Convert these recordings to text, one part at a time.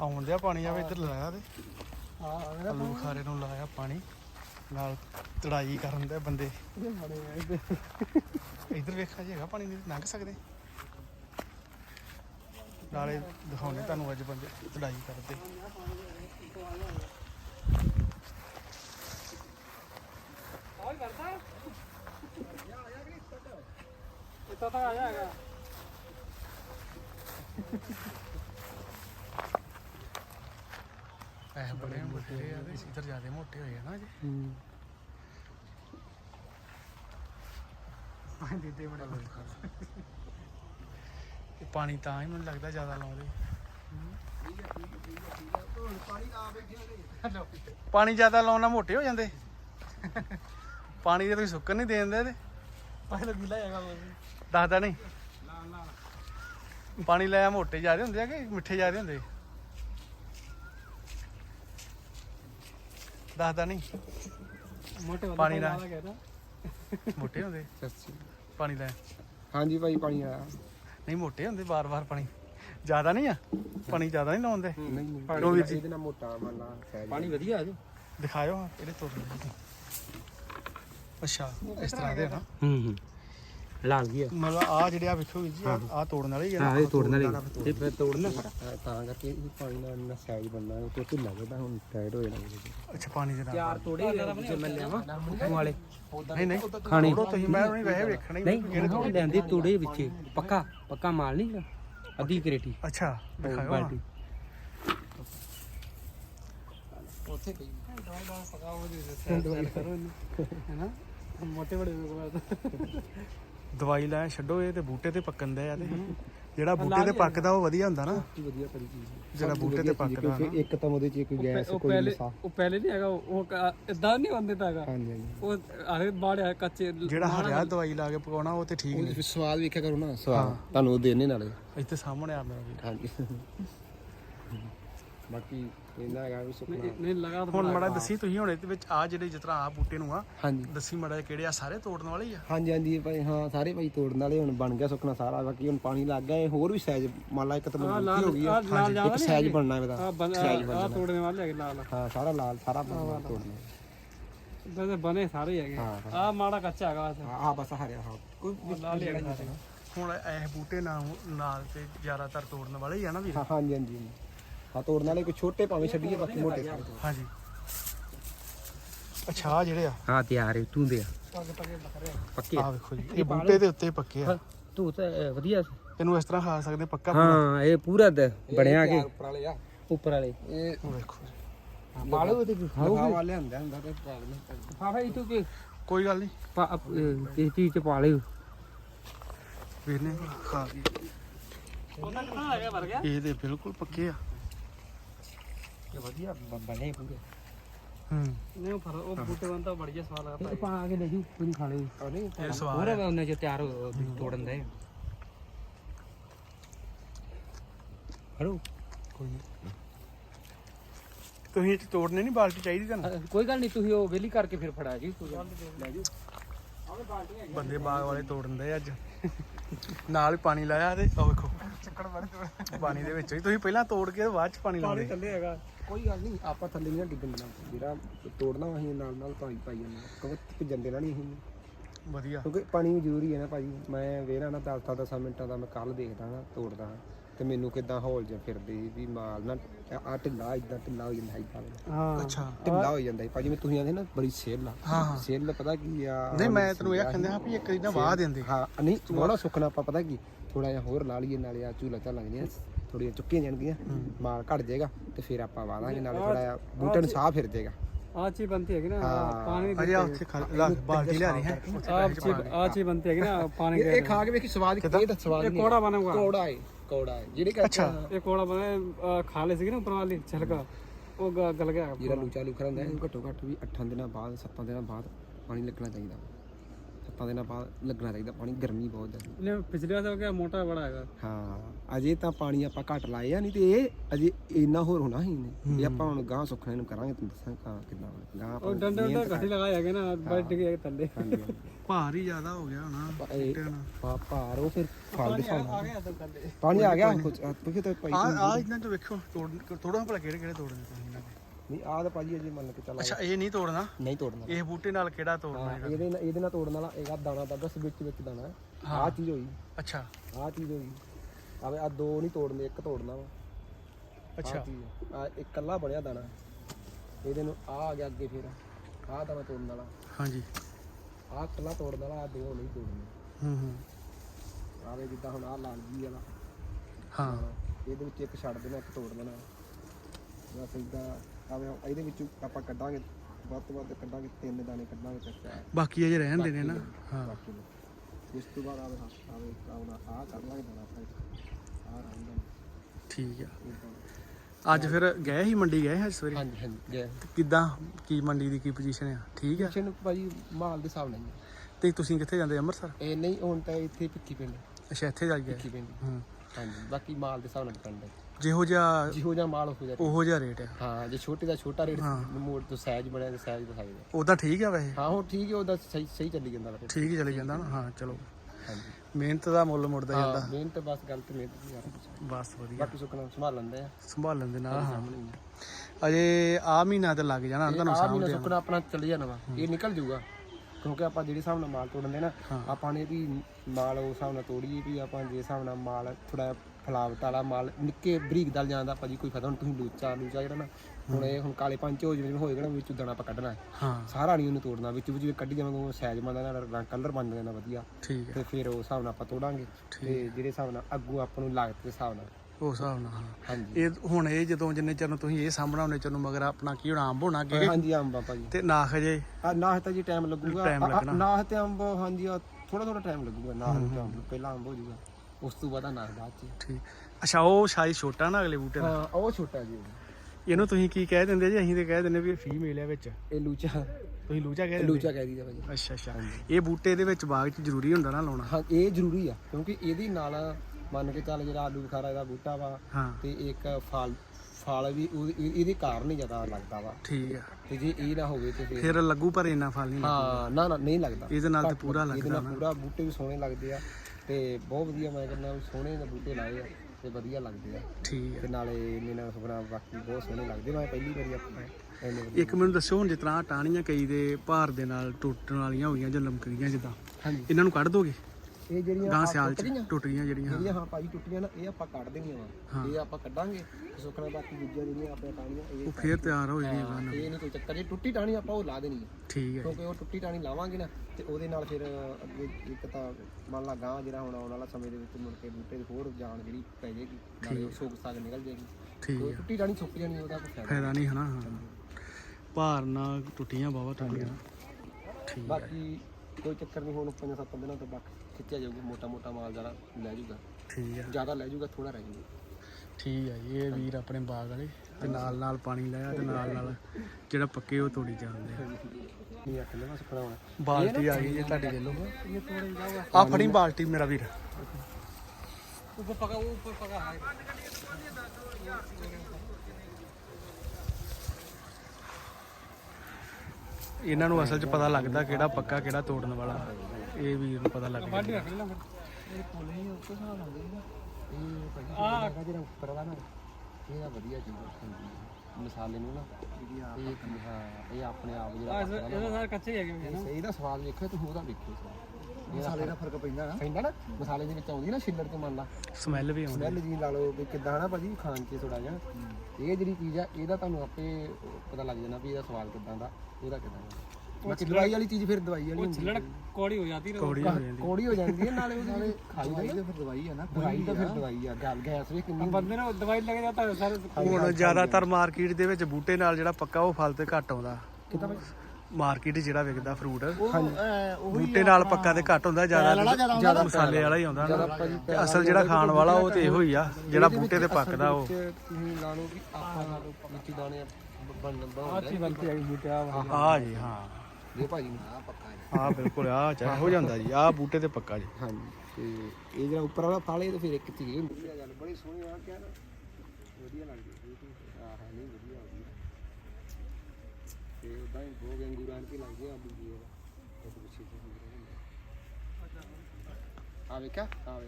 ਆਉਣ ਡਿਆ ਪਾਣੀ ਆਵੇ ਇੱਧਰ ਲਾਇਆ ਤੇ। ਹਾਂ ਆਲੂ ਬੁਖਾਰੇ ਨੂੰ ਲਾਇਆ ਪਾਣੀ ਨਾਲ ਤੜਾਈ ਕਰਨ ਦੇ ਬੰਦੇ। ਇੱਧਰ। ਵੇਖਾ ਜੀ ਹੈਗਾ ਪਾਣੀ ਨਹੀਂ ਲੰਘ ਸਕਦੇ। ਨਾਲੇ ਦਿਖਾਉਣੇ ਤੁਹਾਨੂੰ ਅੱਜ ਬੰਦੇ ਤੜਾਈ ਕਰਦੇ। ਹੋਰ ਕਰਦਾ? ਇੱਥੇ ਤਾਂ ਆ ਜਾਏਗਾ। ਐ ਬੜੇ ਮੋਟੇ ਆ ਤੇ ਇੱਧਰ ਜ਼ਿਆਦਾ ਮੋਟੇ ਹੋਏ ਆ ਨਾ ਜੀ ਹੂੰ। ਪਾਣੀ ਦੇ ਬੜਾ ਇਹ ਪਾਣੀ ਤਾਂ ਹੀ ਮੈਨੂੰ ਲੱਗਦਾ ਜ਼ਿਆਦਾ ਲਾਉਂਦੇ। ਪਾਣੀ ਜ਼ਿਆਦਾ ਲਾਉਣ ਨਾਲ ਮੋਟੇ ਹੋ ਜਾਂਦੇ। ਪਾਣੀ ਦੇ ਤੁਸੀਂ ਸੁੱਕਣ ਨਹੀਂ ਦੇਂਦੇ ਤੇ। ਪਾਣੀ ਤਾਂ ਗਿੱਲਾ ਹੈਗਾ ਦੱਸਦਾ ਨਹੀਂ। ਪਾਣੀ ਲਾਇਆ ਮੋਟੇ ਜ਼ਿਆਦੇ ਹੁੰਦੇ ਆ ਕਿ ਮਿੱਠੇ ਜ਼ਿਆਦੇ ਹੁੰਦੇ? ਦੱਸਦਾ ਨਹੀਂ। ਮੋਟੇ ਵਾਲਾ ਪਾਣੀ ਨਾਲ। ਕਹਿਦਾ ਮੋਟੇ ਹੁੰਦੇ? ਸੱਚੀ ਪਾਣੀ ਲਾਇਆ ਹਾਂਜੀ ਭਾਈ ਪਾਣੀ ਆਇਆ। ਨਹੀਂ ਮੋਟੇ ਹੁੰਦੇ ਬਾਰ-ਬਾਰ ਪਾਣੀ। ਜ਼ਿਆਦਾ ਨਹੀਂ ਆ? ਪਾਣੀ ਜ਼ਿਆਦਾ ਨਹੀਂ ਲਾਉਂਦੇ? ਨਹੀਂ ਨਹੀਂ। ਲਓ ਪਾਣੀ ਵੀਰ ਜੀ। ਇਹਦੇ ਨਾਲ ਮੋਟਾ ਮੰਨ ਲਾ ਸਹਿਜ ਪਾਣੀ ਵਧੀਆ ਆ ਜੀ ਦਿਖਾਇਓ ਹਾਂ ਇਹਦੇ ਤੋੜ ਲਓ ਅੱਛਾ ਇਸ ਤਰ੍ਹਾਂ ਦੇ ਆ ਨਾ। ਹੂੰ ਹੂੰ। ਲਾਲ ਗਿਆ ਮਤਲਬ ਆ ਜਿਹੜੇ ਆ ਵੇਖੋ ਜੀ ਆ ਤੋੜਨ ਵਾਲੇ ਹੀ ਆ ਨਾ, ਹਾਂ ਇਹ ਤੋੜਨ ਵਾਲੀ। ਵਾਲਾ ਫਿਰ ਤੋੜਨਾ ਤਾਂ ਕਰਕੇ ਇਹ ਪਾਣੀ ਨਾਲ ਇੰਨਾ ਸਹਿਜ ਬਣਨਾ ਉਹ ਤੋਂ ਢਿੱਲਾ ਜਿਹਾ ਹੁਣ ਟਾਇਰ ਹੋ ਜਾਣਾ। ਅੱਛਾ ਪਾਣੀ ਦੇ ਨਾਲ। ਚਾਰ ਤੋੜੇ ਜੇ ਮੈਂ ਲਿਆਵਾਂ ਉਹ ਵਾਲੇ। ਨਹੀਂ ਨਹੀਂ ਖਾਣੇ। ਤੁਸੀਂ ਮੈਂ ਨਹੀਂ ਵੈਸੇ ਵੇਖਣਾ ਹੀ ਨਹੀਂ ਕਿਹੜੇ ਉਹ ਲੈਂਦੇ ਤੋੜੇ ਵਿੱਚ ਪੱਕਾ ਪੱਕਾ ਮਾਲ ਨਹੀਂ ਅੱਧੀ ਕਰੇਟੀ। ਅੱਛਾ ਹਾਂ। ਬਾਲਟੀ। ਉੱਥੇ ਪਈ ਹੈਨਾ? ਮੋਟੇ ਬੜੇ ਬਾਅਦ। ਦਵਾਈ ਲਾਇਆ ਛੱਡੋ ਇਹ ਤੇ ਬੂਟੇ ਤੇ ਪੱਕਣ ਦੇ ਆ ਤੇ। ਜਿਹੜਾ ਬੂਟੇ ਤੇ ਪੱਕਦਾ ਉਹ ਵਧੀਆ ਹੁੰਦਾ ਨਾ। ਵਧੀਆ ਪਰੀ ਚੀਜ਼ ਜਿਹੜਾ ਬੂਟੇ ਤੇ ਪੱਕਦਾ ਨਾ। ਇੱਕ ਤਾਂ ਉਹਦੇ ਚ ਕੋਈ ਗੈਸ ਕੋਈ ਮਸਾ ਉਹ ਪਹਿਲੇ ਨਹੀਂ ਹੈਗਾ ਉਹ ਇਦਾਂ ਨਹੀਂ ਹੁੰਦੇ ਤਾਂ ਹੈਗਾ। ਹਾਂਜੀ ਹਾਂਜੀ। ਉਹ ਆਰੇ ਬਾੜੇ ਕੱਚੇ ਜਿਹੜਾ ਹਰਿਆ ਦਵਾਈ ਲਾ ਕੇ ਪਕਾਉਣਾ ਉਹ ਤੇ ਠੀਕ ਨਹੀਂ। ਸਵਾਦ ਵੇਖਿਆ ਕਰੋ ਨਾ ਸਵਾਦ। ਤੁਹਾਨੂੰ ਉਹ ਦੇਣੇ ਨਾਲੇ। ਇੱਥੇ ਸਾਹਮਣੇ ਆ ਮੇਰਾ ਵੀਰ ਹਾਂਜੀ। ਬਾਕੀ ਇਹਨਾਂ ਹੈਗਾ ਵੀ ਸੁਪਨਾ। ਨਹੀਂ ਲਗਾ ਹੁਣ ਮੜਾ ਦੱਸੀ ਤੁਸੀਂ ਹੁਣ ਇਹਦੇ ਵਿੱਚ ਆ ਜਿਹੜੇ ਜਿਸ ਤਰ੍ਹਾਂ ਆ ਬੂਟੇ ਨੂੰ ਆ ਹਾਂਜੀ। ਦੱਸੀ ਮੜਾ ਕਿਹੜੇ ਆ ਸਾਰੇ ਤੋੜਨ ਵਾਲੇ ਹੀ ਆ? ਹਾਂਜੀ ਹਾਂਜੀ ਭਾਈ ਹਾਂ ਸਾਰੇ ਭਾਈ ਤੋੜਨ ਵਾਲੇ ਹੁਣ ਬਣ ਗਿਆ ਸੁੱਕਣਾ ਸਾਰਾ ਬਾਕੀ ਹੁਣ ਪਾਣੀ ਲੱਗ ਗਿਆ ਇਹ ਹੋਰ ਵੀ ਸਾਈਜ਼ ਮੰਨ ਲਾ ਇੱਕ ਤਾਂ ਹੋ ਗਈ ਆ। ਇੱਕ ਸਾਈਜ਼ ਬਣਨਾ ਇਹਦਾ ਆ ਬੰਦ ਆ ਤੋੜਨੇ ਵਾਲੇ ਹੈਗੇ ਲਾਲ। ਹਾਂ ਸਾਰਾ ਲਾਲ ਸਾਰਾ ਬਣਨਾ ਤੋੜਨਾ ਇਦਾਂ ਦੇ ਬਨੇ ਸਾਰੇ ਹੀ ਹੈਗੇ। ਆ ਮਾੜਾ ਕੱਚਾ ਹੈਗਾ ਬਸ। ਹਾਂ ਆ ਬਸ ਹਰਿਆ ਹਾਂ। ਕੋਈ ਲਾਲ ਹੀ ਹੈਗਾ। ਹੁਣ ਇਹ ਬੂਟੇ ਨਾਲ ਨਾਲ ਤੇ ਜ਼ਿਆਦਾਤਰ ਤੋੜਨ ਵਾਲੇ ਹੀ ਆ ਨਾ ਵੀਰ? ਹਾਂ ਹਾਂਜੀ ਹਾਂਜੀ। ਹਾਂ ਤੋੜਨ ਵਾਲੇ ਕੋਈ ਛੋਟੇ ਭਾਵੇਂ ਛੱਡੀਏ ਬਾਕੀ ਮੋਟੇ ਸਾਰੇ ਤੋੜ। ਹਾਂਜੀ। ਅੱਛਾ ਆਹ ਜਿਹੜੇ ਆ। ਹਾਂ ਤਿਆਰ ਹੈ ਤੂੰ ਦੇ ਪੱਕੇ ਆ। ਵੇਖੋ ਜੀ ਇਹ ਬੂਟੇ ਦੇ ਉੱਤੇ ਪੱਕੇ ਆ। ਤੂੰ ਤਾਂ ਵਧੀਆ ਇਹਨੂੰ ਇਸ ਤਰ੍ਹਾਂ ਖਾ ਸਕਦੇ ਪੱਕਾ ਹਾਂ ਇਹ ਪੂਰਾ ਦ- ਬਣਿਆ ਕੇ ਉੱਪਰ ਵਾਲੇ ਆ। ਉੱਪਰ ਵਾਲੇ। ਇਹ ਉਹ ਵੇਖੋ ਜੀ। ਪਾਲੋ ਤੇ ਹਵਾ ਵਾਲੇ ਹੁੰਦਾ ਹੁੰਦਾ ਤੇ ਪ੍ਰੋਬਲਮ ਫਾਫਾ ਇਹ ਤੂੰ ਕਿ ਕੋਈ ਗੱਲ ਨਹੀਂ। ਪਾ- ਇਸ ਚੀਜ਼ ਚ ਪਾ ਲਿਓ। ਵੀਰ ਨੇ ਖਾ ਲਈ ਉਹਨਾਂ ਕਿੰਨਾ ਹੈਗਾ ਵਰ ਗਿਆ ਇਹ ਤੇ ਬਿਲਕੁਲ ਪੱਕੇ ਆ। ਇਹ ਵਧੀਆ ਬਣੇ ਪੂਰੇ। ਹੂੰ। ਨਹੀਂ ਉਹ ਫਰ ਉਹ ਬੂਟੇ ਬੰਦਾ ਬੜੀਆ ਸਵਾਲ ਆਤਾ ਪਾ ਕੇ ਲੈ ਜੂ ਕੋਈ ਖਾ ਲਿਓ ਆ ਨਹੀਂ ਇਹ ਸਵਾਦ ਹੋਰ ਉਹਨੇ ਜੋ ਤਿਆਰ ਹੋ- ਤੋੜਨ ਦੇ। ਹਲੋ। ਕੋਈ ਨੀ। ਤੁਸੀਂ ਤੋੜਨੇ ਨਹੀਂ ਬਾਲਟੀ ਚਾਹੀਦੀ ਤੁਹਾਨੂੰ? ਕੋਈ ਗੱਲ ਨਹੀਂ ਤੁਸੀਂ ਉਹ ਵੇਲੀ ਕਰਕੇ ਫਿਰ ਫੜਾ ਜੀ। ਕੋਈ ਗੱਲ ਨੀ। ਲੈ ਜੂ ਬੰਦੇ ਬਾਗ ਵਾਲੇ ਤੋੜਨ ਦੇ ਅੱਜ। ਨਾਲ ਹੀ ਪਾਣੀ ਲਾਇਆ ਤੇ ਉਹ ਵੇਖੋ। ਚੱਕੜ ਬੜੇ ਪਾਣੀ ਦੇ ਵਿੱਚ ਹੀ ਤੁਸੀਂ ਪਹਿਲਾਂ ਤੋੜ ਕੇ ਬਾਅਦ ਚ ਪਾਣੀ ਲਾਉਂਦੇ। ਥੱਲੇ ਹੈਗਾ। ਕੋਈ ਗੱਲ ਨਹੀਂ ਆਪਾਂ ਥੱਲੇ ਨਹੀਂ ਡਿੱਗਣ ਦੇਣਾ। ਜਿਹੜਾ ਤੋੜਨਾ ਅਸੀਂ ਨਾਲ ਨਾਲ ਪਾਈ ਪਾਈ ਜਾਂਦੇ ਕਿਉਂਕਿ ਭਿੱਜਣ ਦੇਣਾ ਨਹੀਂ ਅਸੀਂ। ਵਧੀਆ। ਕਿਉਂਕਿ ਪਾਣੀ ਵੀ ਜ਼ਰੂਰੀ ਹੈ ਨਾ ਭਾਜੀ ਮੈਂ ਵੇਰਾ ਨਾ 10 10 ਮਿੰਟਾਂ ਦਾ ਮੈਂ ਕੱਲ ਦੇਖਦਾ ਹਾਂ ਤੋੜਦਾ ਹਾਂ। ਤੇ ਮੈਨੂੰ ਕਿਦਾਂ ਹੌਲ ਜਿਹਾ ਫਿਰਦੇ ਸੀ ਵੀ ਮਾਲ ਨਾ ਆ ਢਿੱਲਾ ਇਦਾਂ ਢਿੱਲਾ ਹੋ ਜਾਂਦਾ ਇਦਾਂ ਹਾਂ। ਅੱਛਾ। ਢਿੱਲਾ ਹੋ ਜਾਂਦਾ ਸੀ। ਭਾਜੀ ਮੈਂ ਤੁਸੀਂ ਆਂਦੇ ਨਾ ਬੜੀ ਸੇਲ ਆ। ਸੇਲ ਪਤਾ ਕੀ ਆ ਨਹੀਂ ਮੈਂ ਤੈਨੂੰ ਇਹ ਕਹਿੰਦਾ ਹਾਂ ਵੀ ਇੱਕ ਨਾ ਵਾਹ ਦਿੰਦੇ। ਹਾਂ ਨਹੀਂ ਥੋੜਾ ਸੁੱਕਣਾ ਆਪਾਂ ਪਤਾ ਕੀ ਥੋੜਾ ਜਿਹਾ ਹੋਰ ਲਾ ਲਈਏ ਨਾਲੇ ਆ ਝੂਲਾ ਝਾਲਾਂ ਜਿਹੜੀਆਂ ਥੋੜੀਆਂ ਚੁੱਕੀਆਂ ਜਾਣਗੀਆਂ ਮਾਲ ਘਟ ਜਾਏਗਾ ਤੇ ਫਿਰ ਆਪਾਂ ਵਾਦਾਂਗੇ ਨਾਲੇ ਥੋੜਾ ਜਿਹਾ ਬੂਟੇ ਨੂੰ ਸਾਹ ਫਿਰ ਜਾਏਗਾ। ਆ ਚੀਜ਼ ਬੰਦੀ ਹੈਗੀ ਨਾ ਹਾਂ। ਪਾਣੀ ਅਜੇ ਆ ਉੱਥੇ ਖਾ ਲਾ ਬਾਲਟੀ ਲਿਆ ਰਹੀ ਹੈ। ਆ ਚੀਜ਼ ਆ ਚੀਜ਼ ਬੰਦੀ ਹੈਗੀ ਨਾ ਪਾਣੀ ਇਹ ਖਾ ਕੇ ਵੇਖੀ ਸਵਾਦ ਇਹ ਤਾਂ ਸਵਾਦ ਇਹ ਕੋੜਾ ਬਣੂਗਾ। ਕੋੜਾ ਹੈ ਕੋੜਾ ਹੈ ਜਿਹੜੇ ਅੱਛਾ। ਇਹ ਕੋੜਾ ਬਣਾ ਖਾ ਲੈ ਸੀ ਨਾ ਉੱਪਰ ਵਾਲੀ ਛਲਕਾ। ਉਹ ਗ- ਗਲ ਗਿਆ ਜਿਹੜਾ ਲੂਚਾ ਲੂਖਾ ਹੁੰਦਾ ਹੈ। ਘੱਟੋ ਘੱਟ ਵੀ 8 ਦਿਨਾਂ ਬਾਅਦ 7 ਦਿਨਾਂ ਬਾਅਦ ਪਾਣੀ ਲੱਗਣਾ ਚਾਹੀਦਾ। 7 ਦਿਨਾਂ ਬਾਅਦ ਲੱਗਣਾ ਚਾਹੀਦਾ ਪਾਣੀ ਗਰਮੀ ਬਹੁਤ ਜ਼ਿਆਦਾ ਇਹਨੇ ਪਿਛਲੇ ਵਾਰ ਹੋ ਗਿਆ ਮੋਟਾ ਬੜਾ ਹੈਗਾ। ਹਾਂ ਅਜੇ ਤਾਂ ਪਾਣੀ ਆਪਾਂ ਘੱਟ ਲਾਏ ਆ ਨਹੀਂ ਤੇ ਇਹ ਅਜੇ ਇੰਨਾ ਹੋਰ ਹੋਣਾ ਹੀ ਨਹੀਂ ਇਹ ਆਪਾਂ ਹੁਣ ਗਾਂ ਸੁੱਖਣੇ ਨੂੰ ਕਰਾਂਗੇ ਤੁਹਾਨੂੰ ਦੱਸਾਂ ਕਿੰਨਾ ਗਾਂ ਉਹ ਡੰਡੇ ਡੰਡੇ ਘੱਟੀ ਲਗਾਏ ਹੈਗੇ ਨਾ ਬੈਠ ਕੇ ਥੱਲੇ। ਹਾਂਜੀ ਭਾਰ ਹੀ ਜ਼ਿਆਦਾ ਹੋ ਗਿਆ ਹੋਣਾ ਨਾਲ ਪਾ ਭਾਰ ਉਹ ਫਿਰ ਫਲ ਦੇ ਆ ਨਾਲ ਗਿਆ ਤਾਂ ਥੱਲੇ। ਪਾਣੀ ਆ ਗਿਆ ਕੁਝ ਤੁਸੀਂ ਤਾਂ ਭਾਈ ਆ ਆ ਇਹਨਾਂ ਵੇਖੋ ਤੋੜ ਤੋੜੋ ਭਲਾ ਕਿਹੜੇ ਕਿਹੜੇ ਤੋੜਨੇ ਤੁਸੀਂ ਇਹਨਾਂ ਦੇ ਨਹੀਂ ਆਹ ਤਾਂ ਭਾਜੀ ਅਜੇ ਮੰਨ ਕੇ ਚੱਲ ਅੱਛਾ ਇਹ ਨਹੀਂ ਤੋੜਨਾ? ਨਹੀਂ ਤੋੜਨਾ ਇਹ ਬੂਟੇ ਨਾਲ ਕਿਹੜਾ ਤੋੜਨਾ ਹਾਂ ਇਹਦੇ ਨਾਲ ਇਹਦੇ ਨਾਲ ਤੋੜਨ ਵਾਲਾ ਇਹਦਾ ਦਾਣਾ ਦਾ ਬਸ ਵਿੱਚ ਵਿੱਚ ਦਾਣਾ। ਆਹ ਚੀਜ਼ ਹੋਈ। ਅੱਛਾ। ਆਹ ਚੀਜ਼ ਹੋਈ। ਆਵੇ ਆ ਦੋ ਨਹੀਂ ਤੋੜਨੇ ਇੱਕ ਤੋੜਨਾ ਵਾ। ਅੱਛਾ। ਆ। ਇੱਕ ਕੱਲਾ ਬਣਿਆ ਦਾਣਾ। ਇਹਦੇ ਨੂੰ ਆ ਆ ਗਿਆ ਅੱਗੇ ਫਿਰ। ਆਹ ਦਾਣਾ ਤੋੜਨ ਵਾਲਾ। ਹਾਂਜੀ। ਆਹ ਕੱਲਾ ਤੋੜਨ ਵਾਲਾ ਆ ਦੋ ਨਹੀਂ ਤੋੜਨੇ। ਹੂੰ ਹੂੰ। ਆਵੇ ਜਿੱਦਾਂ ਹੁਣ ਆਹ ਲਾਲ ਜੀ ਵਾਲਾ। ਹਾਂ। ਇਹਦੇ ਵਿੱਚ ਇੱਕ ਛੱਡ ਦੇਣਾ ਇੱਕ ਤੋੜ ਦੇਣਾ। ਬਸ ਇਦਾਂ ਆਵੇ ਇਹਦੇ ਵਿੱਚੋਂ ਆਪਾਂ ਕੱਢਾਂਗੇ ਵੱਧ ਤੋਂ ਵੱਧ ਕੱਢਾਂਗੇ ਤਿੰਨ ਦਾਣੇ ਕੱਢਾਂਗੇ ਚੱਕਾ ਬਾਕੀ ਅਜੇ ਰਹਿਣ ਦੇਣੇ ਨਾ ਹਾਂ। ਬਾਕੀ ਨੂੰ। ਇਸ ਤੋਂ ਬਾਅਦ ਆਵੇ ਹਾਂ ਆਵੇ ਆਉਣਾ ਆਹ ਕੱਢ ਲਾਂਗੇ ਦਾਣਾ ਆਪਾਂ ਆਹ ਰਹਿੰਦਾ ਠੀਕ ਆ। ਅੱਜ ਫਿਰ ਗਏ ਸੀ ਮੰਡੀ ਗਏ ਅੱਜ ਸਵੇਰੇ? ਹਾਂਜੀ ਹਾਂਜੀ ਜੈ ਕਿੱਦਾਂ ਕੀ ਮੰਡੀ ਦੀ ਕੀ ਪੋਜੀਸ਼ਨ ਆ? ਠੀਕ ਆ? ਕਿਚਨ ਭਾਜੀ ਮਾਲ ਦੇ ਹਿਸਾਬ ਨਾਲ ਹੀ ਤੇ ਤੁਸੀਂ ਕਿੱਥੇ ਜਾਂਦੇ ਅੰਮ੍ਰਿਤਸਰ। ਇਹ ਨਹੀਂ ਹੁਣ ਤਾਂ ਇੱਥੇ ਭਿੱਖੀ ਪਿੰਡ। ਅੱਛਾ ਇੱਥੇ ਜਾ ਗਏ? ਭਿੱਖੀ ਪਿੰਡ। ਹੂੰ। ਹਾਂਜੀ ਬਾਕੀ ਮਾਲ ਦੇ ਹਿਸਾਬ ਨਾਲ ਡਿਪੈਂਡ ਹੈ ਜਿਹੋ ਜਿਹਾ ਜਿਹੋ ਜਿਹਾ ਮਾਲ ਹੋ ਜਾ ਉਹੋ ਜਿਹਾ ਰੇਟ ਆ ਹਾਂ ਜੇ ਛੋਟੇ ਦਾ ਛੋਟਾ ਰੇਟ ਹਾਂ। ਮੋੜ ਤੋਂ ਸਾਈਜ਼ ਬਣਿਆ ਤੇ ਸਾਈਜ਼ ਦਿਖਾਈ ਦੇ। ਉਹਦਾ ਠੀਕ ਆ ਵੈਸੇ। ਹਾਂ ਉਹ ਠੀਕ ਹੈ ਉਹਦਾ ਸਹੀ ਸਹੀ ਚੱਲੀ ਜਾਂਦਾ ਵਾ। ਠੀਕ ਹੀ ਚਲੇ ਜਾਂਦਾ ਨਾ। ਹਾਂ ਚਲੋ। ਹਾਂਜੀ। ਮਿਹਨਤ ਦਾ ਮੁੱਲ ਮੁੜਦਾ ਹਾਂ ਜਾਂਦਾ। ਮਿਹਨਤ ਬਸ ਗੱਲ ਤੇ ਮਿਹਨਤ ਦੀ ਯਾਰ ਬਸ ਵਧੀਆ। ਬਾਕੀ ਸੁੱਕਣਾ ਸੰਭਾਲ ਲੈਂਦੇ ਆ। ਸੰਭਾਲਣ ਦੇ ਨਾਲ ਹਾਂ। ਸਾਹਮਣੇ ਹੀ ਆ। ਅਜੇ ਆ ਮਹੀਨਾ ਤੇ ਲੱਗ ਜਾਣਾ ਤੁਹਾਨੂੰ ਆਹ ਮਹੀਨਾ ਸਾਹਮਣੇ ਸੁੱਕਣਾ ਆਪਣਾ ਚੱਲ ਜਾਣਾ ਵਾ। ਇਹ ਨਿਕਲ ਜਾਊਗਾ। ਕਿਉਂਕਿ ਆਪਾਂ ਜਿਹੜੇ ਹਿਸਾਬ ਨਾਲ ਮਾਲ ਤੋੜਦੇ ਨਾ। ਆਪਾਂ ਨੇ ਵੀ ਮਾਲ ਉਸ ਹਿਸਾਬ ਨਾਲ ਤੋੜੀਏ ਵੀ ਆਪਾਂ ਜੇ ਹਿਸਾਬ ਨਾਲ ਮਾਲ ਥੋੜਾ ਫਲਾਵਟ ਵਾਲਾ ਮਾਲ ਨਿੱਕੇ ਬਰੀਕ ਦਲ ਜਾਂਦਾ ਆਪਾਂ ਜੀ ਕੋਈ ਫਾਇਦਾ ਹੁਣ ਤੁਸੀਂ ਲੂਚਾ ਲੂਚਾ ਜਿਹੜਾ ਨਾ ਹੁਣ ਇਹ ਹੁਣ ਕਾਲੇ ਪੰਚ ਹੋ ਜਿਵੇਂ ਹੋਏਗਾ ਨਾ ਵਿੱਚੋਂ ਦਾਣਾ ਆਪਾਂ ਕੱਢਣਾ ਹੈ। ਹਾਂ। ਸਾਰਾ ਨਹੀਂ ਉਹਨੂੰ ਤੋੜਨਾ ਵਿੱਚ ਵਿੱਚ ਕੱਢੀ ਜਾਵਾਂਗੇ ਉਹ ਸਾਈਜ਼ ਬਣਦਾ ਨਾਲ ਰੰਗ ਕਲਰ ਬਣ ਜਾਂਦਾ ਵਧੀਆ। ਠੀਕ ਹੈ। ਤੇ ਫਿਰ ਉਸ ਹਿਸਾਬ ਨਾਲ ਆਪਾਂ ਤੋੜਾਂਗੇ ਤੇ ਜਿਹੜੇ ਹਿਸਾਬ ਨਾਲ ਅੱਗੂ ਆਪਾਂ ਨੂੰ ਲਾਗਤ ਦੇ ਹਿਸਾਬ ਨਾਲ। ਉਸ ਹਿਸਾਬ ਨਾਲ ਹਾਂ। ਹਾਂਜੀ। ਇਹ ਹੁਣ ਇਹ ਜਦੋਂ ਜਿੰਨੇ ਚਿਰ ਨੂੰ ਤੁਸੀਂ ਇਹ ਸਾਹਮਣਾ ਉਹਨੇ ਚਿਰ ਨੂੰ ਮਗਰ ਆਪਣਾ ਕੀ ਹੋਣਾ ਅੰਬ ਹੋਣਾ ਹਾਂਜੀ ਅੰਬ ਆ ਭਾਜੀ। ਤੇ ਨਾਖ ਜੇ? ਆ ਨਾਹ ਤਾਂ ਜੀ ਟਾਈਮ ਲੱਗੂਗਾ। Time ਲੱਗਣਾ। ਨਾਹ ਤੇ ਅੰਬ ਹਾਂਜੀ ਥੋੜਾ ਥੋੜਾ ਟਾਈਮ ਲੱਗੂਗਾ ਨਾਹ ਨੂੰ ਤੇ ਅੰਬ ਨੂੰ। ਪਹਿਲਾਂ ਅੰਬ ਹੋ ਜਾਊਗਾ। ਉਸ ਤੋਂ ਬਾਅਦ ਨਾਹ ਬਾਅਦ ਚ ਠੀਕ। ਅੱਛਾ ਉਹ ਸਾਈਜ਼ ਛੋਟਾ ਨਾ ਅਗਲੇ ਬੂਟੇ ਦਾ। ਹਾਂ ਉਹ ਛੋਟਾ ਜੀ। ਇਹਨੂੰ ਤੁਸੀਂ ਕੀ ਕਹਿ ਦਿੰਦੇ ਜੀ? ਅਸੀਂ ਤੇ ਕਹਿ ਦਿੰਦੇ ਵੀ ਇਹ ਫੀਮੇਲ ਹੈ ਵਿੱਚ। ਇਹ ਲੂਚਾ। ਤੁਸੀਂ ਲੂਚਾ ਕਹਿ ਦਿੰਦੇ? ਲੂਚਾ ਕਹਿ ਦਈਦਾ ਭਾਜੀ। ਅੱਛਾ ਅੱਛਾ। ਇਹ ਬੂਟੇ ਦੇ ਵਿੱਚ ਬਾਗ 'ਚ ਜ਼ਰੂਰੀ ਹੁੰਦਾ ਨਾ ਲਾਉਣਾ। ਹਾਂ ਇਹ ਜ਼ਰੂਰੀ ਆ ਕਿਉਂਕਿ ਇਹਦੀ ਨਾਲ ਮੰਨ ਕੇ ਚੱਲ ਜਿਹੜਾ ਆਲੂ ਬੁਖਾਰਾ ਇਹਦਾ ਬੂਟਾ ਵਾ ਹਾਂ। ਤੇ ਇੱਕ ਫਲ ਫਲ ਵੀ ਉਹ- ਇਹ- ਇਹਦੇ ਕਾਰਨ ਹੀ ਜ਼ਿਆਦਾ ਲੱਗਦਾ ਵਾ। ਠੀਕ ਆ। ਤੇ ਜੇ ਇਹ ਨਾ ਹੋਵੇ ਤੇ ਫਿਰ ਫਿਰ ਲੱਗੂ ਪਰ ਇੰਨਾ ਫਲ ਨਹੀਂ। ਹਾਂ ਨਾ ਨਾ ਨਹੀਂ ਲੱਗਦਾ। ਇਹਦੇ ਨਾਲ ਤੇ ਪੂਰਾ ਲੱਗਦਾ। ਇਹਦੇ ਲੱਗਦਾ ਨਾਲ ਪੂਰਾ ਬੂਟੇ ਵੀ ਸੋਹਣੇ ਲੱਗਦੇ ਆ। ਤੇ ਬਹੁਤ ਵਧੀਆ ਮੈਂ ਕਹਿੰਦਾ ਵੀ ਸੋਹਣੇ ਜਿਹੇ ਬੂਟੇ ਲਾਏ ਆ ਤੇ ਵਧੀਆ ਲੱਗਦੇ ਆ। ਠੀਕ ਤੇ ਨਾਲੇ ਨਾਲ ਸੁਪਨਾ ਬਾਕੀ ਬਹੁਤ ਸੋਹਣੇ ਲੱਗਦੇ ਮੈਂ ਪਹਿਲੀ ਵਾਰੀ ਐਨੇ ਵਧੀਆ ਇੱਕ ਮੈਨੂੰ ਦੱਸੋ ਹੁਣ ਜਿਸ ਤਰ੍ਹਾਂ ਆਹ ਟਾਹਣੀਆਂ ਕਈ ਦੇ ਭਾਰ ਦੇ ਨਾਲ ਟੁੱਟਣ ਵਾਲੀਆਂ ਹੋ ਗਈਆਂ ਜਾਂ ਲਮਕ ਗਈਆਂ ਜਿੱਦਾਂ ਹਾਂਜੀ। ਇਹਨਾਂ ਨੂੰ ਕੱਢ ਦੋਗੇ? ਇਹ ਜਿਹੜੀਆਂ ਗਾਂ ਸਿਆਲ ਚ ਟੁੱਟ ਗਈਆਂ ਜਿਹੜੀਆਂ ਜਿਹੜੀਆਂ ਹਾਂ। ਭਾਜੀ ਟੁੱਟੀਆਂ ਨਾ ਇਹ ਆਪਾਂ ਕੱਢ ਦੇਣੀਆਂ ਵਾ। ਇਹ ਆਪਾਂ ਕੱਢਾਂਗੇ ਸੁਪਨਾ ਬਾਕੀ ਦੂਜੀਆਂ ਜਿਹੜੀਆਂ ਆਪਣੇ ਟਾਣੀਆਂ ਇਹ ਉਹ ਫੇਰ ਤਿਆਰ ਹੋ ਜਾਣੀਆਂ ਹਾਂ, ਗਾਂ ਇਹ ਨਹੀਂ ਕੋਈ ਚੱਕਰ ਜੇ ਟੁੱਟੀ ਟਾਣੀ ਆਪਾਂ ਉਹ ਲਾ ਦੇਣੀ ਹੈ ਠੀਕ ਹੈ। ਕਿਉਂਕਿ ਉਹ ਟੁੱਟੀ ਟਾਣੀ ਲਾਵਾਂਗੇ ਨਾ ਤੇ ਉਹਦੇ ਨਾਲ ਫਿਰ ਅੱਗੇ ਇੱਕ ਤਾਂ ਮੰਨ ਲਾ ਗਾਂ ਜਿਹੜਾ ਹੁਣ ਆਉਣ ਵਾਲਾ ਸਮੇਂ ਦੇ ਵਿੱਚ ਮੁੜ ਕੇ ਬੂਟੇ ਦੀ ਹੋਰ ਜਾਨ ਜਿਹੜੀ ਪੈ ਜਾਏਗੀ ਨਾਲੇ ਉਹ ਸੁੱਕ ਸਾਗ ਨਿਕਲ ਜਾਏਗੀ। ਠੀਕ ਉਹ ਹੈ। ਟੁੱਟੀ ਟਾਣੀ ਸੁੱਕ ਜਾਣੀ ਉਹਦਾ ਕੋਈ ਫਾਇਦਾ ਨਹੀਂ ਹਨਾ ਹਾਂ। ਭਾਰ ਨਾਲ ਟੁੱਟੀਆਂ ਬਾਵਾ ਹੈ। ਬਾਕੀ ਕੋਈ ਚੱਕਰ ਨਹੀਂ ਹੁਣ 5-7 ਦਿਨਾਂ ਤੋਂ ਬਾਅਦ ਖਿੱਚਿਆ ਜਾਊਗਾ ਮੋਟਾ ਮੋਟਾ ਮਾਲ ਜ਼ਰਾ ਲੈ ਜਾਊਗਾ। ਠੀਕ ਆ। ਜ਼ਿਆਦਾ ਲੈ ਜਾਊਗਾ ਥੋੜਾ ਰਹਿ ਜਾਊਗਾ। ਠੀਕ ਆ ਇਹ ਵੀਰ ਆਪਣੇ ਬਾਗ ਵਾਲੇ ਤੇ ਨਾਲ ਨਾਲ ਪਾਣੀ ਲਾਇਆ ਤੇ ਨਾਲ ਨਾਲ ਜਿਹੜਾ ਪੱਕੇ ਉਹ ਤੋੜੀ ਜਾਂਦੇ ਬਾਲਟੀ ਮੇਰਾ ਵੀਰ। ਇਹਨਾਂ ਨੂੰ ਅਸਲ 'ਚ ਪਤਾ ਲੱਗਦਾ ਕਿਹੜਾ ਪੱਕਾ ਕਿਹੜਾ ਤੋੜਨ ਵਾਲਾ। ਇਹ ਵੀਰ ਨੂੰ ਪਤਾ ਲੱਗ ਗਿਆ। ਮਸਾਲੇ ਨੂੰ ਨਾ ਇਹ ਆਪਣੇ ਆਪ ਜਿਹੜਾ ਇਹਦਾ ਸਾਰਾ ਕੱਚੇ ਹੈਗੇ ਨਾ? ਸਹੀ ਦਾ ਸਵਾਦ ਵੇਖੋ ਤੂੰ ਉਹਦਾ ਵੇਖੋ ਮਸਾਲੇ ਦਾ ਫ਼ਰਕ ਪੈਂਦਾ ਨਾ। ਪੈਂਦਾ ਨਾ ਮਸਾਲੇ ਦੇ ਵਿੱਚ ਆਉਂਦੀ ਨਾ ਛਿੱਲੜ ਤੋਂ ਮੰਨ ਲਾ। ਸਮੈਲ ਵੀ ਆਉਂਦੀ। ਸਮੈਲ ਜੀ ਲਾ ਲਓ ਵੀ ਕਿਦਾਂ ਨਾ ਭਾਜੀ ਖਾਣ 'ਚ ਥੋੜਾ ਜਿਹਾ। ਇਹ ਜਿਹੜੀ ਚੀਜ਼ ਪਤਾ ਲੱਗ ਜਾਣਾ ਸਵਾਦ ਕਿਦਾਂ ਦਾ ਉਹਦਾ ਕਿਦਾਂ ਬਾਕੀ ਦਵਾਈ ਵਾਲੀ ਚੀਜ਼ ਫਿਰ ਦਵਾਈ ਵਾਲੀ ਹੁੰਦੀ ਛਿੱਲੜ ਕੋੜੀ ਹੋ ਜਾਂਦੀ ਨਾ ਕੌੜੀ ਹੋ ਜਾਂਦੀ। ਕੌੜੀ ਹੋ ਜਾਂਦੀ ਨਾਲੇ ਖਾਈ ਦਵਾਈ ਫਿਰ ਦਵਾਈ ਆ ਨਾ ਦਵਾਈ ਤਾਂ ਫਿਰ ਦਵਾਈ ਆ ਗੱਲ ਗੈਸ ਵੀ ਕਿੰਨੀ ਬੰਦੇ ਨੂੰ ਦਵਾਈ ਲੱਗ ਜਾਂਦਾ ਤਾਂ ਸਾਰੇ ਹੁਣ ਜ਼ਿਆਦਾਤਰ ਮਾਰਕੀਟ ਦੇ ਵਿੱਚ ਬੂਟੇ ਨਾਲ ਜਿਹੜਾ ਪੱਕਾ ਉਹ ਫਲ ਤੇ ਘੱਟ ਆਉਂਦਾ। ਮਾਰਕੀਟ ਜਿਹੜਾ ਵਿਕਦਾ ਫਰੂਟ ਬੂਟੇ ਨਾਲ ਪੱਕਾ ਤੇ ਘੱਟ ਹੁੰਦਾ ਜ਼ਿਆਦਾ ਜ਼ਿਆਦਾ ਮਸਾਲੇ ਵਾਲਾ ਹੀ ਆਉਂਦਾ ਤੇ ਅਸਲ ਜਿਹੜਾ ਖਾਣ ਵਾਲਾ ਉਹ ਤੇ ਇਹੋ ਹੀ ਆ ਜਿਹੜਾ ਬੂਟੇ ਤੇ ਪੱਕਦਾ ਉਹ। ਤੁਸੀਂ ਲਾ ਲਓ ਕਿ ਆਪਾਂ ਲਾ ਲਓ ਦਾਣੇ ਬਣ ਲੰਬਾ ਹੁੰਦਾ ਆ ਜੀ ਹਾਂ। ਦੇ ਭਾਜੀ ਨੂੰ ਆ ਪੱਕਾ ਜੀ। ਆ ਬਿਲਕੁਲ ਆ ਚਾਹ ਹੋ ਜਾਂਦਾ ਜੀ ਆ ਬੂਟੇ ਤੇ ਪੱਕਾ ਜੀ। ਹਾਂਜੀ ਤੇ ਇਹ ਜਿਹੜਾ ਉੱਪਰ ਵਾਲਾ ਫਲ ਇਹ ਤੇ ਫਿਰ ਇੱਕ ਚੀਜ਼ ਹੁੰਦੀ ਹੈ ਗੱਲ ਬੜੀ ਸੋਹਣੀ ਆ ਕਿਆ ਨਾ। ਵਧੀਆ ਲੱਗਦੀ ਹੈ ਆ ਹੈ ਨਹੀਂ ਵਧੀਆ ਹੋ ਗਈ ਤੇ ਉਦਾਂ ਹੀ ਭੋਗ ਅੰਗੂਰਾਂ ਕੇ ਲੱਗ ਗਿਆ ਆਲੂ ਜੀ ਉਹ। ਤੋਂ ਪਿੱਛੇ ਜੀ ਆ। ਵੇਖਿਆ ਆ ਵੇ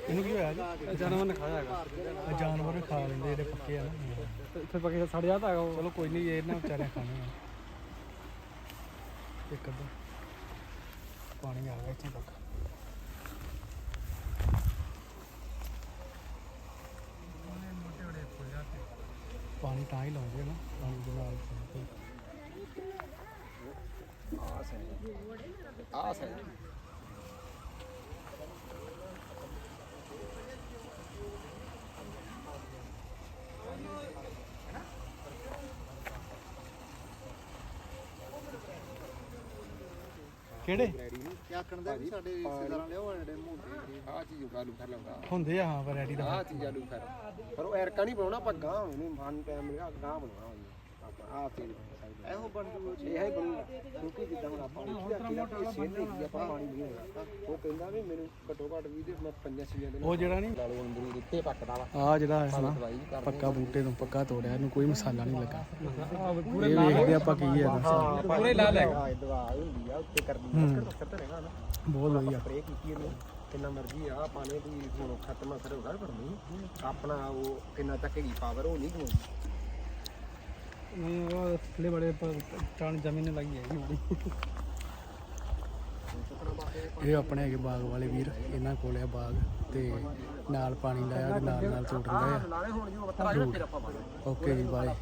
ਇਹਨੂੰ ਕੀ ਹੋਇਆ ਜੀ? ਜਾਨਵਰ ਨੇ ਖਾਇਆ ਹੈਗਾ। ਇਹ ਜਾਨਵਰ ਖਾ ਲੈਂਦੇ ਜਿਹੜੇ ਪੱਕੇ ਆ ਇੱਥੇ ਪੱਕੇ ਸੜ ਜਾਂਦਾ ਹੈਗਾ ਚਲੋ ਕੋਈ ਨਹੀਂ ਇਹ ਨਾ ਵਿਚਾਰਿਆਂ ਖਾਣੇ ਆ। ਇੱਕ ਅੱਧਾ। ਪਾਣੀ ਆ ਗਿਆ ਇੱਥੇ ਤੱਕ। ਪਾਣੀ ਤਾਂ ਹੀ ਲਾਉਂਦੇ ਨਾ, ਪਾਣੀ ਦੇ ਨਾਲ ਆ ਸਹੀ। ਆ ਸਹੀ। ਕਿਹੜੇ? ਕੀ ਆਖਣ ਦੇ ਸਾਡੇ ਰਿਸ਼ਤੇਦਾਰਾਂ ਲਿਓ ਐਡੇ ਮੋਟੇ ਆ। ਚੀਜ਼ ਆਲੂ ਖਰ ਲਾਉਂਦਾ ਹੁੰਦੇ ਆ ਹਾਂ ਵੈਰਾਈਟੀ ਦਾ ਆ ਚੀਜ਼ ਆਲੂ ਖਰ ਪਰ ਉਹ ਐਰਕਾ ਨਹੀਂ ਬਣਾਉਣਾ ਆਪਾਂ ਗਾਂ ਨਹੀਂ ਮਨ ਟਾਈਮ ਮਿਲਿਆ ਗਾਂ ਬਣਾਉਣਾ ਆਪਾਂ ਆ ਚੀਜ਼ ਇਹੋ ਬਣ ਜੂ। ਇਹ ਹੈ ਬਣੂਗਾ ਕਿਉਂਕਿ ਜਿੱਦਾਂ ਹੁਣ ਆਪਾਂ ਨੂੰ ਕੀ ਆਖੀਦਾ ਕਿ ਸੇਧ ਹੈਗੀ ਆਪਾਂ ਪਾਣੀ ਨਹੀਂ ਹੋਣਾ ਉਹ ਕਹਿੰਦਾ ਵੀ ਮੈਨੂੰ ਘੱਟੋ ਘੱਟ ਵੀ ਤੇ ਮੈਂ ਪੰਜਾਂ ਛੀਆਂ ਦਿਨ ਉਹ ਜਿਹੜਾ ਨਹੀਂ ਲਾ ਲਓ ਅੰਦਰੋਂ ਉੱਤੇ ਪੱਕਦਾ ਵਾ। ਆ ਜਿਹੜਾ ਹੈ ਨਾ ਦਵਾਈ ਵੀ ਕਰਦੇ ਪੱਕਾ ਬੂਟੇ ਤੋਂ ਪੱਕਾ ਤੋੜਿਆ ਇਹਨੂੰ ਕੋਈ ਮਸਾਲਾ ਨਹੀਂ ਲੱਗਾ। ਇਹ ਵੇਖਦੇ ਆਪਾਂ ਕੀ ਹੈ। ਪੂਰੇ ਲਾ ਲੈ। ਦਵਾ ਹੁੰਦੀ ਆ ਉੱਤੇ ਕਰਦੀ ਆ। ਕਰ ਤਾਂ ਰਹੇਗਾ ਨਾ। ਬਹੁਤ ਵਧੀਆ। ਸਪਰੇ ਕੀਤੀ ਇਹਨੂੰ ਕਿੰਨਾ ਮਰਜ਼ੀ ਆ ਪਾਣੇ ਦੀ ਹੁਣ ਖਤਮ ਅਸਰ ਹੋਗਾ ਪਰ ਨਹੀਂ। ਆਪਣਾ ਉਹ ਕਿੰਨਾ ਤੱਕ ਹੈਗੀ ਪਾਵਰ ਉਹ ਨਹੀਂ ਹੋਣੀ ਹੈ ਇਹ ਆਪਣੇ ਹੈਗੇ ਬਾਗ ਵਾਲੇ ਵੀਰ ਇਹਨਾਂ ਕੋਲ ਆ ਬਾਗ ਤੇ ਨਾਲ ਪਾਣੀ ਲਾਇਆ ਤੇ ਨਾਲ ਨਾਲ ਤੋੜ ਦਿੰਦੇ ਆ ਓਕੇ ਜੀ ਬਾਏ।